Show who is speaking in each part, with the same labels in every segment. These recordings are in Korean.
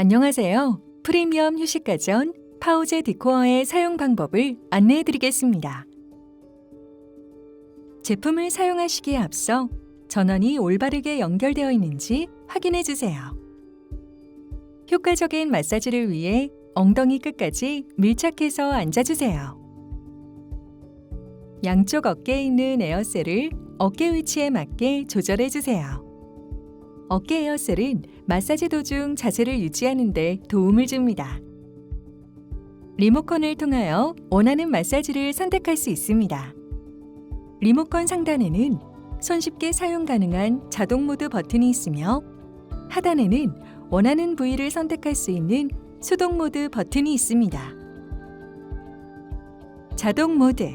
Speaker 1: 안녕하세요. 프리미엄 휴식가전 파우제 디코어의 사용 방법을 안내해 드리겠습니다. 제품을 사용하시기에 앞서 전원이 올바르게 연결되어 있는지 확인해 주세요. 효과적인 마사지를 위해 엉덩이 끝까지 밀착해서 앉아주세요. 양쪽 어깨에 있는 에어셀을 어깨 위치에 맞게 조절해 주세요. 어깨 에어셀은 마사지 도중 자세를 유지하는 데 도움을 줍니다. 리모컨을 통하여 원하는 마사지를 선택할 수 있습니다. 리모컨 상단에는 손쉽게 사용 가능한 자동 모드 버튼이 있으며 하단에는 원하는 부위를 선택할 수 있는 수동 모드 버튼이 있습니다. 자동 모드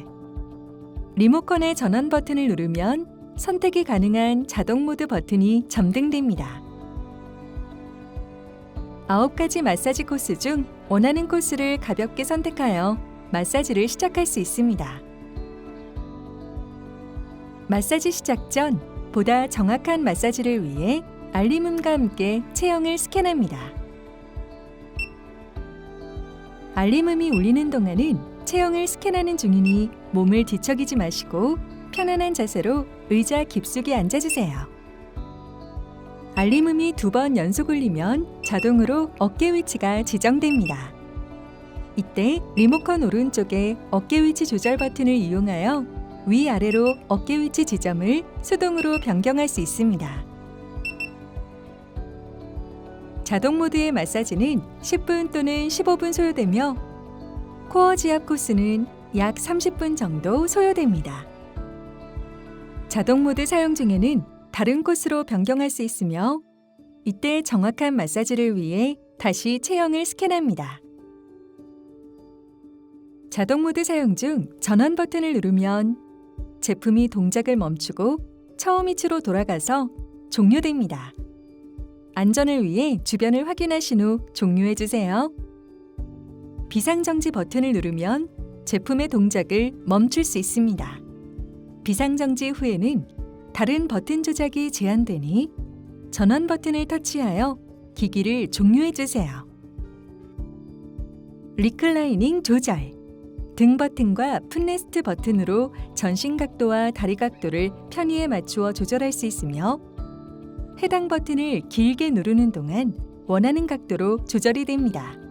Speaker 1: 리모컨의 전원 버튼을 누르면 선택이 가능한 자동 모드 버튼이 점등됩니다. 9가지 마사지 코스 중 원하는 코스를 가볍게 선택하여 마사지를 시작할 수 있습니다. 마사지 시작 전 보다 정확한 마사지를 위해 알림음과 함께 체형을 스캔합니다. 알림음이 울리는 동안은 체형을 스캔하는 중이니 몸을 뒤척이지 마시고 편안한 자세로 의자 깊숙이 앉아주세요. 알림음이 두 번 연속 울리면 자동으로 어깨 위치가 지정됩니다. 이때 리모컨 오른쪽에 어깨 위치 조절 버튼을 이용하여 위아래로 어깨 위치 지점을 수동으로 변경할 수 있습니다. 자동 모드의 마사지는 10분 또는 15분 소요되며 코어 지압 코스는 약 30분 정도 소요됩니다. 자동 모드 사용 중에는 다른 코스로 변경할 수 있으며 이때 정확한 마사지를 위해 다시 체형을 스캔합니다. 자동 모드 사용 중 전원 버튼을 누르면 제품이 동작을 멈추고 처음 위치로 돌아가서 종료됩니다. 안전을 위해 주변을 확인하신 후 종료해 주세요. 비상정지 버튼을 누르면 제품의 동작을 멈출 수 있습니다. 비상정지 후에는 다른 버튼 조작이 제한되니 전원 버튼을 터치하여 기기를 종료해 주세요. 리클라이닝 조절 등 버튼과 풋레스트 버튼으로 전신 각도와 다리 각도를 편의에 맞추어 조절할 수 있으며 해당 버튼을 길게 누르는 동안 원하는 각도로 조절이 됩니다.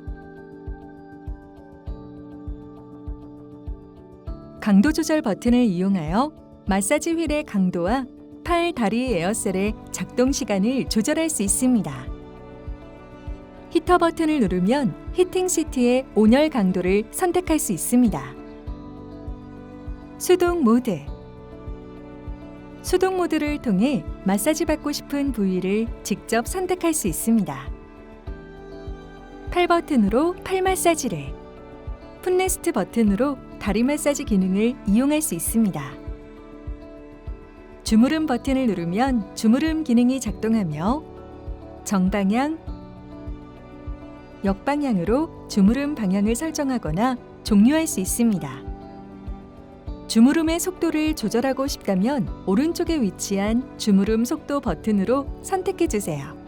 Speaker 1: 강도 조절 버튼을 이용하여 마사지 휠의 강도와 팔, 다리 에어셀의 작동 시간을 조절할 수 있습니다. 히터 버튼을 누르면 히팅 시트의 온열 강도를 선택할 수 있습니다. 수동 모드 수동 모드를 통해 마사지 받고 싶은 부위를 직접 선택할 수 있습니다. 팔 버튼으로 팔 마사지를, 풋레스트 버튼으로 다리 마사지 기능을 이용할 수 있습니다. 주무름 버튼을 누르면 주무름 기능이 작동하며 정방향, 역방향으로 주무름 방향을 설정하거나 종료할 수 있습니다. 주무름의 속도를 조절하고 싶다면 오른쪽에 위치한 주무름 속도 버튼으로 선택해 주세요.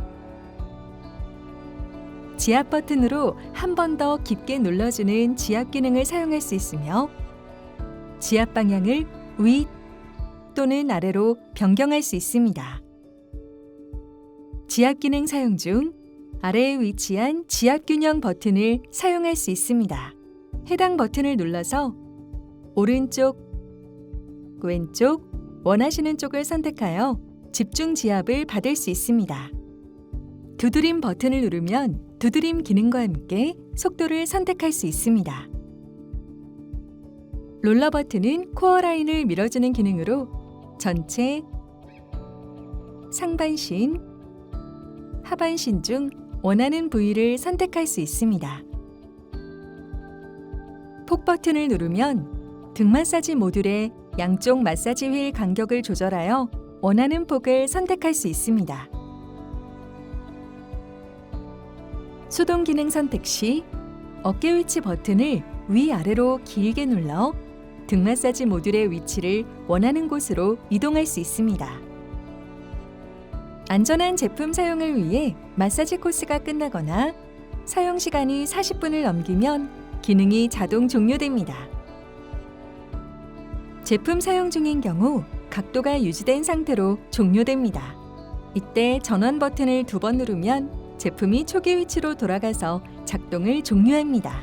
Speaker 1: 지압 버튼으로 한 번 더 깊게 눌러주는 지압 기능을 사용할 수 있으며 지압 방향을 위 또는 아래로 변경할 수 있습니다. 지압 기능 사용 중 아래에 위치한 지압 균형 버튼을 사용할 수 있습니다. 해당 버튼을 눌러서 오른쪽, 왼쪽 원하시는 쪽을 선택하여 집중 지압을 받을 수 있습니다. 두드림 버튼을 누르면 두드림 기능과 함께 속도를 선택할 수 있습니다. 롤러 버튼은 코어 라인을 밀어주는 기능으로 전체, 상반신, 하반신 중 원하는 부위를 선택할 수 있습니다. 폭 버튼을 누르면 등 마사지 모듈의 양쪽 마사지 휠 간격을 조절하여 원하는 폭을 선택할 수 있습니다. 수동 기능 선택 시 어깨 위치 버튼을 위아래로 길게 눌러 등 마사지 모듈의 위치를 원하는 곳으로 이동할 수 있습니다. 안전한 제품 사용을 위해 마사지 코스가 끝나거나 사용 시간이 40분을 넘기면 기능이 자동 종료됩니다. 제품 사용 중인 경우 각도가 유지된 상태로 종료됩니다. 이때 전원 버튼을 두 번 누르면 제품이 초기 위치로 돌아가서 작동을 종료합니다.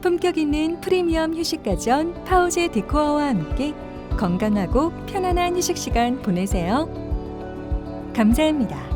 Speaker 1: 품격 있는 프리미엄 휴식 가전 파우제 디코어와 함께 건강하고 편안한 휴식 시간 보내세요. 감사합니다.